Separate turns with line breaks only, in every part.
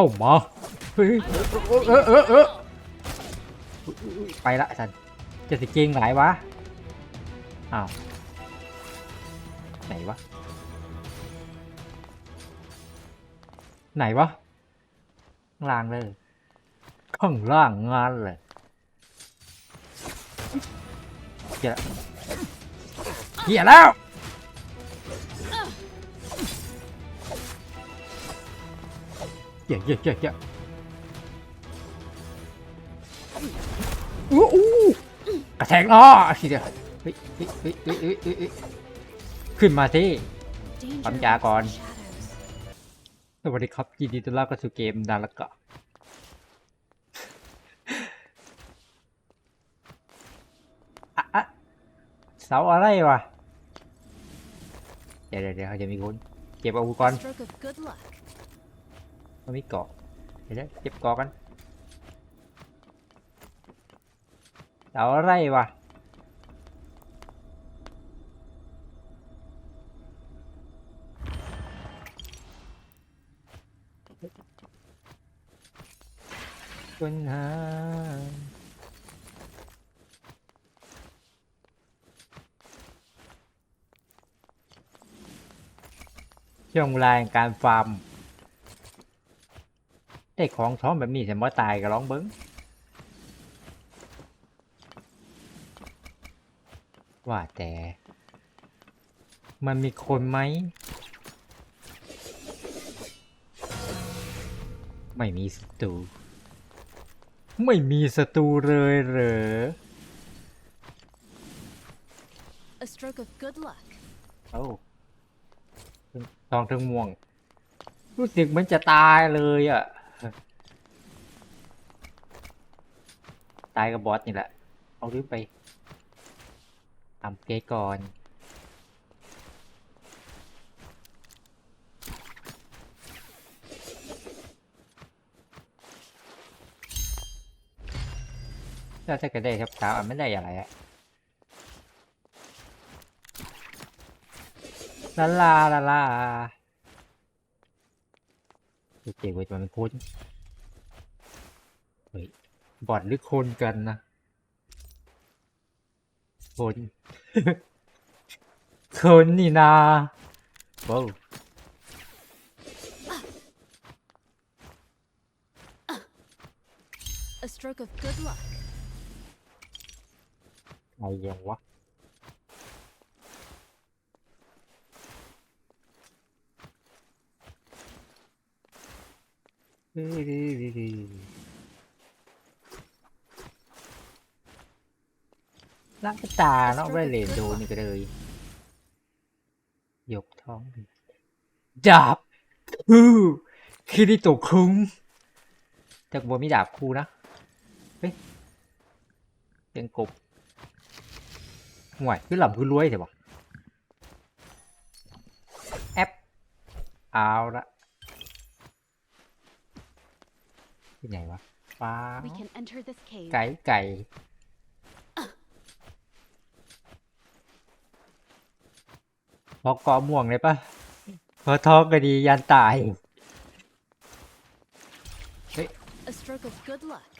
เข้ามาเฮ้ยเออเออเออไปละสันจะสิเกงไหลายวะอ้าวไหนวะไหนวะข้างล่างเลยข้างล่างงานเลยเหี้ยละเหี้ยแล้ว เยอะเยอะเยอะเยอะอู้อู้กระแทกล้อทีเดียวเฮ้ยเฮ้ยเฮ้ยเฮ้ยเฮ้ยเฮ้ยเฮ้ยขึ้นมาสิปั๊มยาก่อน สวัสดีครับยินดีต้อนรับเข้าสู่เกมดาร์กะอะอะเสาอะไรวะ เดี๋ยวเดี๋ยวเดี๋ยวจะมีคนเก็บอาวุธก่อน
Stroke of good luck.
มันมีเกาะเดี๋ยวเก็บเกาะกันเอาอะไรวะปัญหาช่วงเวลาการฟาร์ม ได้ของท้องแบบนี้แต่บ่ตายก็ร้องเบิ้งว่าแต่ มันมีคนไหม ไม่มีศัตรู ไม่มีศัตรูเลยเหรอ
A stroke of good luck.
เอ้าทองถึงม่วง รู้สึกเหมันจะตายเลยอะ ตายกับบอสนี่แหละ เอารื้อไปทำเกก่อนถ้าจะกระได้ครับสาวอะไม่ได้อะไรอะลาลาลาลา เจ๋งเว้ยมันพ้นเฮ้ยบอดหรือคนกันนะคนคนนี่นาว้าว
A stroke of good luck.
ไงยังวะ ล้างตาเนาะไม่ได้เลนโดนี่ก็เลยยกท้องดาบคือคิริโตะคุงแต่บัวมีดาบคู่นะเฮ้ยเสียงกบห่วยคือหล่ำคือรวยใช่ปะแอปเอาละ ที่ไหนวะฟ้า
We can enter this cave.
ไก่ไก่พอเกาะม่วงเลยปะพอท้องก็ดียันตาย
A stroke of good luck.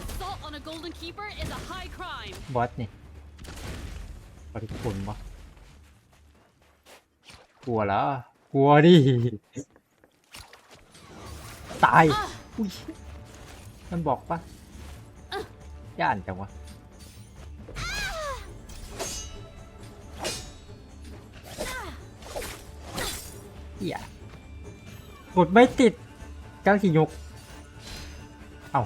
Assault on a golden keeper is a high crime.
บอสนี่บอสคุณปะกลัวแล้วกลัวดิ ตายอุ้ยมันบอกปะย่านจังวะเหี้ยกดไม่ติดเจ้าที่ยก เอ้า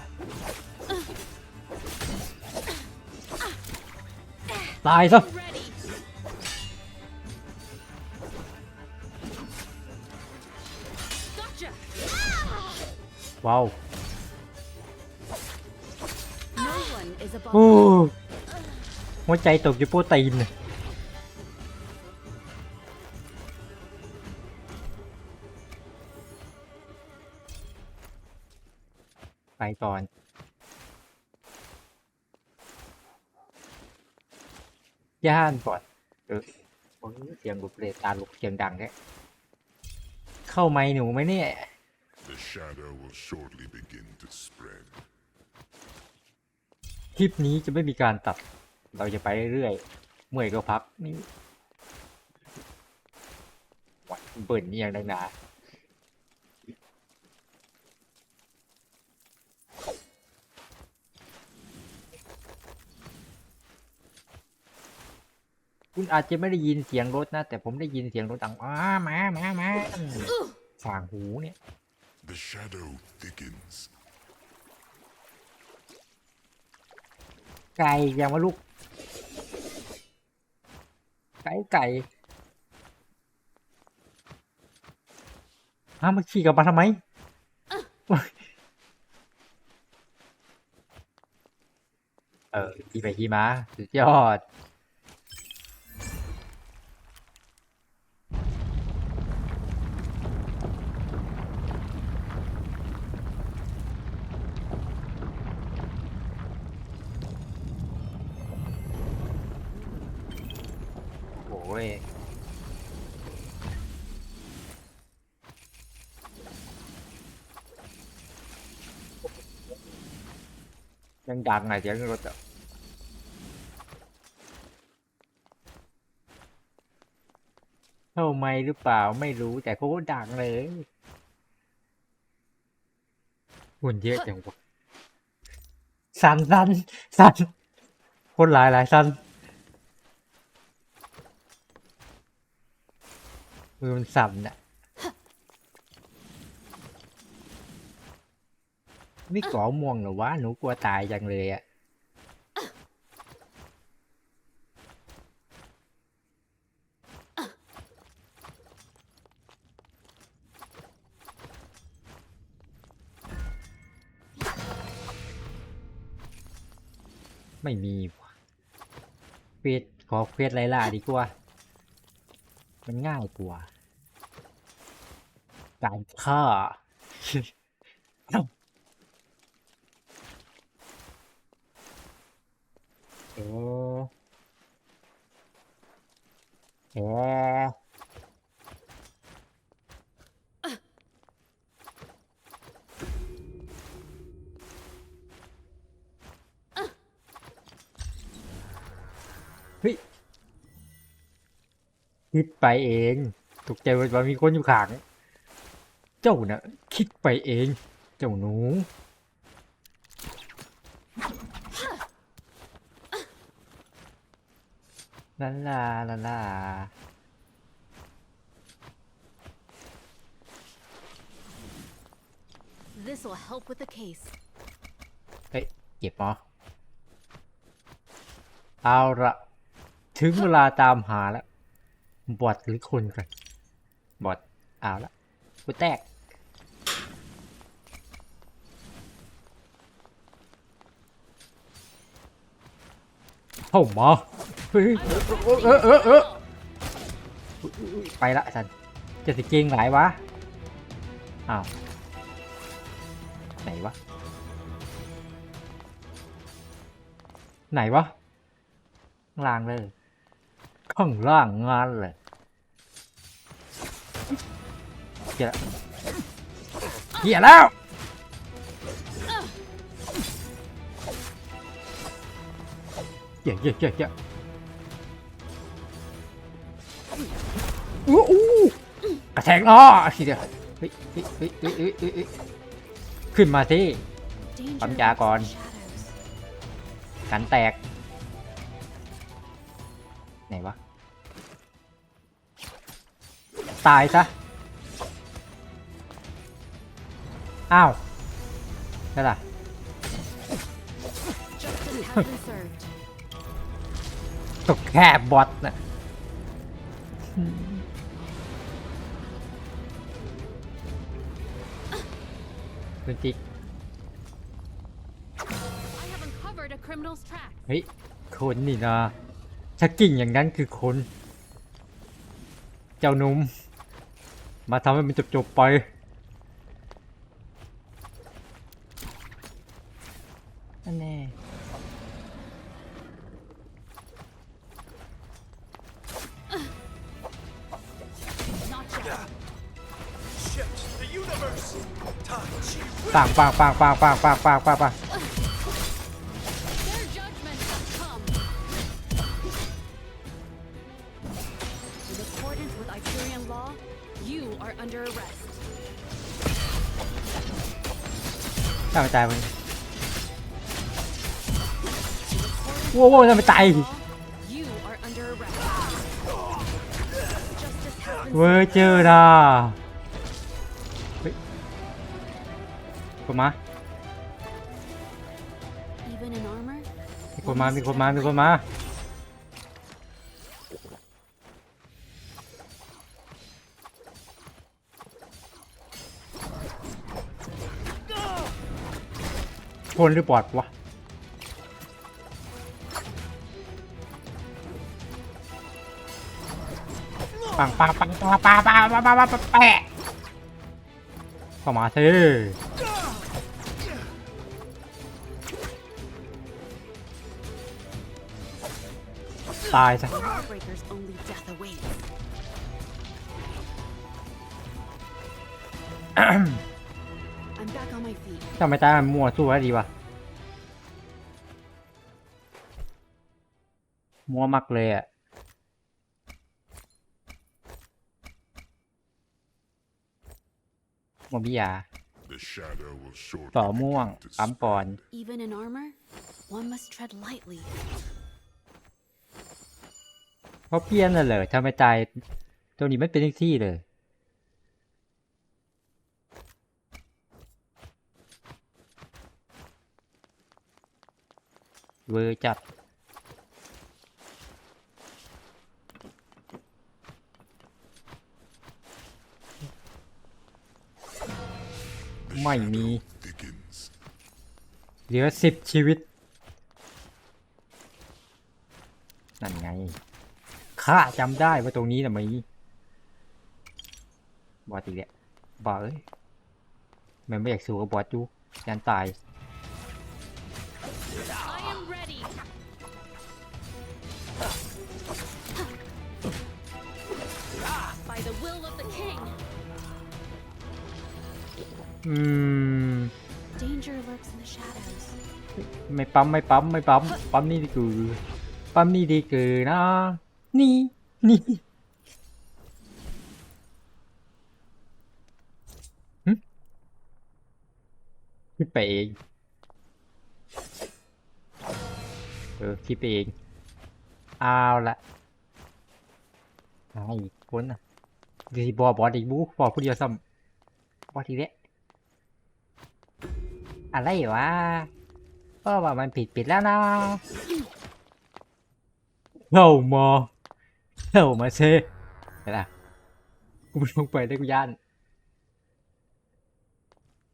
ตายซะ ว้าวโอ้หัวใจตกอยู่โปรตีนไปก่อนย่านก่อนเออโอ้ยเสียงบุบเลยตาลุกเสียงดังแค่เข้าไม้หนูไหมเนี่ย
shadow will shortly begin to spread.
คลิปนี้จะไม่มีการตัด เราจะไปเรื่อยๆเมื่อยก็พักนี่วัดเบิ่นนี่อย่างดังหนาคุณอาจจะไม่ได้ยินเสียงรถนะ แต่ผมได้ยินเสียงรถดังอ้ามามามาฝ่างหูเนี่ย
The shadow thickens.
ไก่อย่างว่าลูก ไก่ไก่อ้าวมาขี่กลับมาทำไม เออขี่ไปขี่มาสุดยอด โอ้ยยังดังอะเสียงรถอะเข้าไม่หรือเปล่าไม่รู้แต่เขาก็ดังเลยหุ่นเยอะจังวะสันสันสันคนหลายหลายสัน มือมันสั่นน่ะไม่ก่อม่วงเหรอวะ หนูกลัวตายจังเลยอะไม่มีว่ะเควสขอเควสไล่ล่าดีกว่า มันง่ายกว่าการฆ่าเออเออ คิดไปเองตกใจว่ามีคนอยู่ข้าง เจ้าน่ะคิดไปเอง เจ้าหนูลาลาลาลา
This will help with the case.
เฮ้ยเก็บเหรอเอาละถึงเวลาตามหาแล้ว บอทหรือคนกันบอทเอาละกูแตกเข้ามาเฮ้ยเออเออเอออุ๊ยไปละสันจะสิเกงหลายวะอ้าวไหนวะไหนวะข้างล่างเลย ข้างล่างงานเลยเหี้ยละเหี้ยแล้วเหี้ยเหี้ยเหี้ยเหี้ยอู้อู้กระแทกล้อทีเดียวเฮ้ยเฮ้ยเฮ้ยเฮ้ยเฮ้ยเฮ้ยเฮ้ยขึ้นมาสิ
Danger
Bấm trả
in the
còn.
shadows.
กันแตก ตายซะ อ้าวนั่นล่ะ
Justice has been served.
ตกแค่บอทนะคุณจิ๊ก
I have uncovered a criminal's track.
เฮ้ยคนนี่นะถ้ากิ่งอย่างนั้นคือคน เจ้าหนุ่ม มาทำให้มันจบๆไป นั่นแน่
ต่า
งปางปังปางปังปางปัง
ปา
ง ฆ่ามตายไปว้าวมันตายเวอร์เจอร์ดาเฮ้มา มีคนมา มีคนมา มีคนมา คนหรือบอดวะปังปังปังปังปังปังปังปังปังปังแปะเข้ามาสิตายซะ
The lawbreaker's only death awaits. I'm back on my feet.
ทำไมตายมันมั่วสู้แล้วดีวะมั่วมักเลยอะหมอบิยา
The shadow will shortly
ต่อม่วง
begin to
ปั๊มปอน
Even in armor, one must tread lightly.
เพราะเพี้ยนน่ะเหรอทำไมตายตัวนี้ไม่เป็นที่เลย เวอร์จัด ไม่มี เหลือสิบชีวิต นั่นไง ข้าจำได้ว่าตรงนี้นะมีบอสอีกแล้วบอสเอ้ยมันไม่อยากสู้กับบอสจูยันตาย อืม
Danger lurks in the shadows.
ไม่ปั๊มไม่ปั๊มไม่ปั๊มปั๊มนี่ดีกือปั๊มนี่ดีกือนะ นี่นี่หึคิดไปเองเออคิดไปเองเอาละไอ้คนน่ะดีบอบอดอีกบูบอผู้เดียวซ้ำบอดอีกแล้ว อะไรวะก็ว่ามันผิดผิดแล้วนะเข้ามาเข้ามาเซ่เห็นล่ะกูไม่ลงไปได้กูย่าน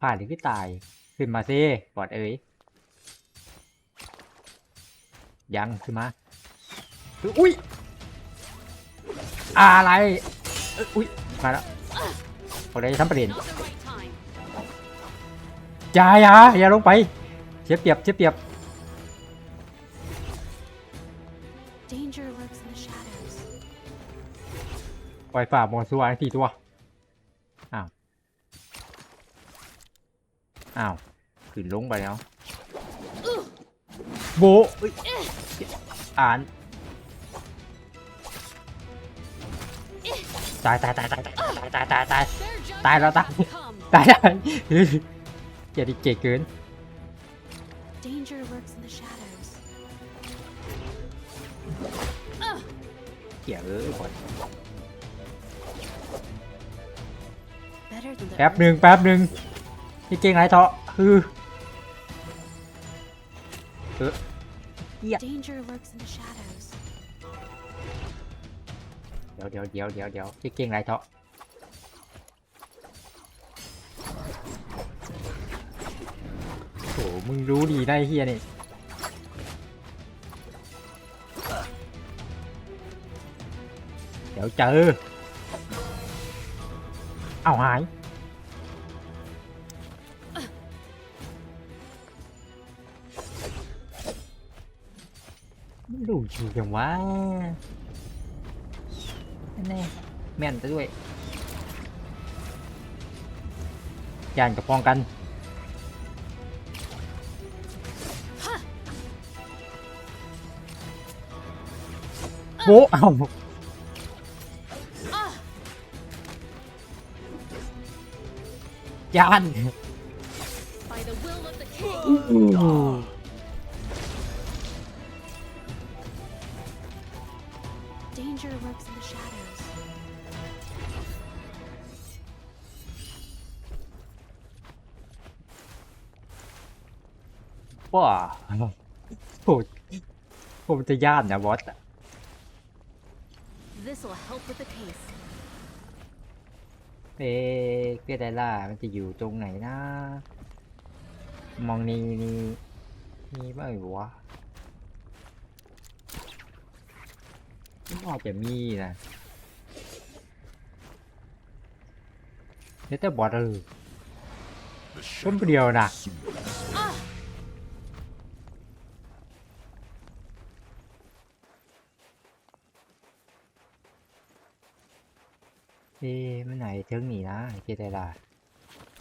ผ่านถึงที่ตาย ขึ้นมาเซ่บอดเอ้ยยังขึ้นมาอุ้ยอะไรเอ้ยอุ้ยมาแล้วพอได้ทำประเด็น อย่าอย่าอย่าลงไปเสียเปรียบเสียเปรียบ
Danger lurks in the shadows.
ปล่อยฝ่ามอนสัวสี่ตัว อ้าว อ้าวขึ้นลงไปแล้วโบะเอ้ยอ่านตายตายตายตายตายตายตายตาย
Their
Tài
judgment
ra,
has
tài.
come.
ตายได้อย่าดิ เก่งเกิน
Danger lurks in the shadows.
เกี่ยเออก่อน
Better than the
แป๊บ
earth.
หนึ่งแป๊บหนึ่งนี่เก่งไรเถาะคือเออ
Danger lurks in the shadows.
เดี๋ยวเดี๋ยวเดี๋ยวเดี๋ยวเดี๋ยวนี่เก่งไรเถาะโอ้ มึงรู้ดีได้เฮียนี่เดี๋ยวเจอเอาหายไม่รู้ชื่อจังวะแน่แม่นซะด้วยยานกับป้องกัน โอ้เอายานว้าโหผมจะย่านนะบอสอะ
This will help with the case.
เอ๊ะเกไดล่ามันจะอยู่ตรงไหนนะ มองนี่นี่มีบ้างหรือวะไม่น่าจะมีนะเดี๋ยวแต่บอสเออ
The
คน
shadow
เดียวนะ
soon
เอ๊ะมันไหนถึงนี่นะเกไดล่า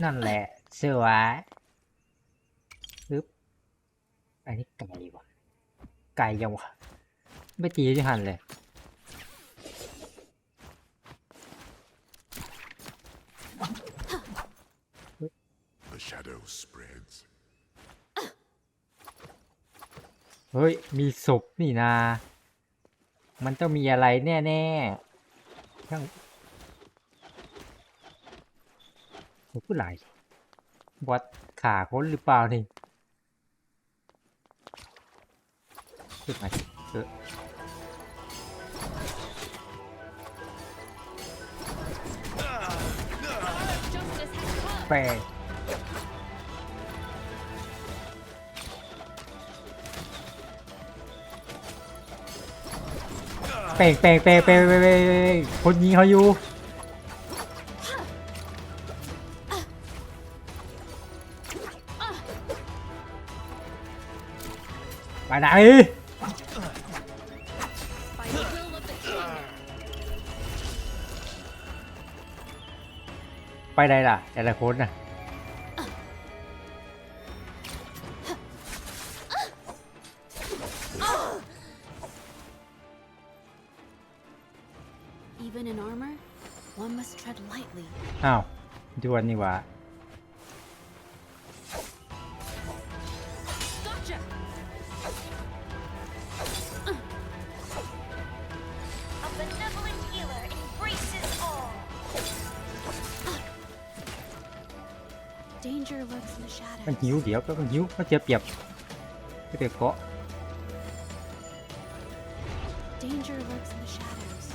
นั่นแหละสวยปึ๊บอันนี้ไก่วะไก่ยังวะไม่ตีที่หันเลย
The shadow spreads.
เฮ้ย มีศพนี่นา มันต้องมีอะไรแน่ๆช่าง โหผู้หลายบอดขาคนหรือเปล่านี่ขึ้นมาเออแปลแปลกแปลกแปลกแปลกแปลกคนยิงเขาอยู่ ไปไหน
By the will of the king.
ไปไหนล่ะแต่ละคนน่ะ
Even in armor, one must tread lightly.
อ้าวดวนนี่หว่า มัน
shadows.
หิวเดี๋ยวก็มันหิวมันเจ็บเปรียบก็เดี๋ยวเกาะ
Danger lurks in the shadows.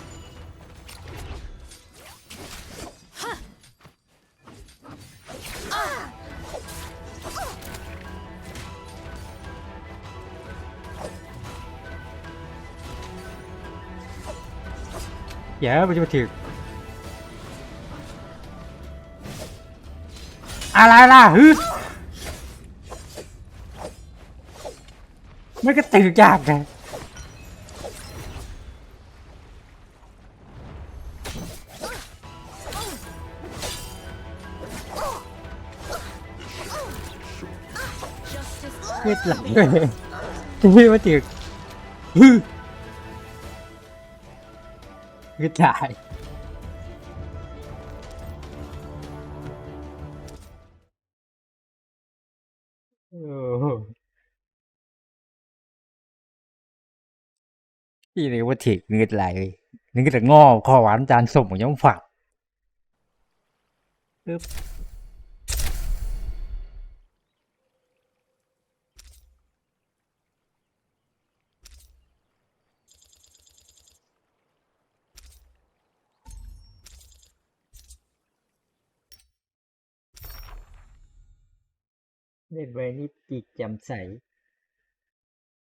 เดี๋ยวมันจะมาถึง อะไรล่ะฮึไม่ก็ตื่นยากไงเลือดไหลจะไม่มาจืดฮึคือตาย พี่นี่ว่าถึงเงืดไหลเลยนึกแต่งอข้อหวานจานสมของยังฝักปึ๊บเล่นไว้นี่จิตจ่มใส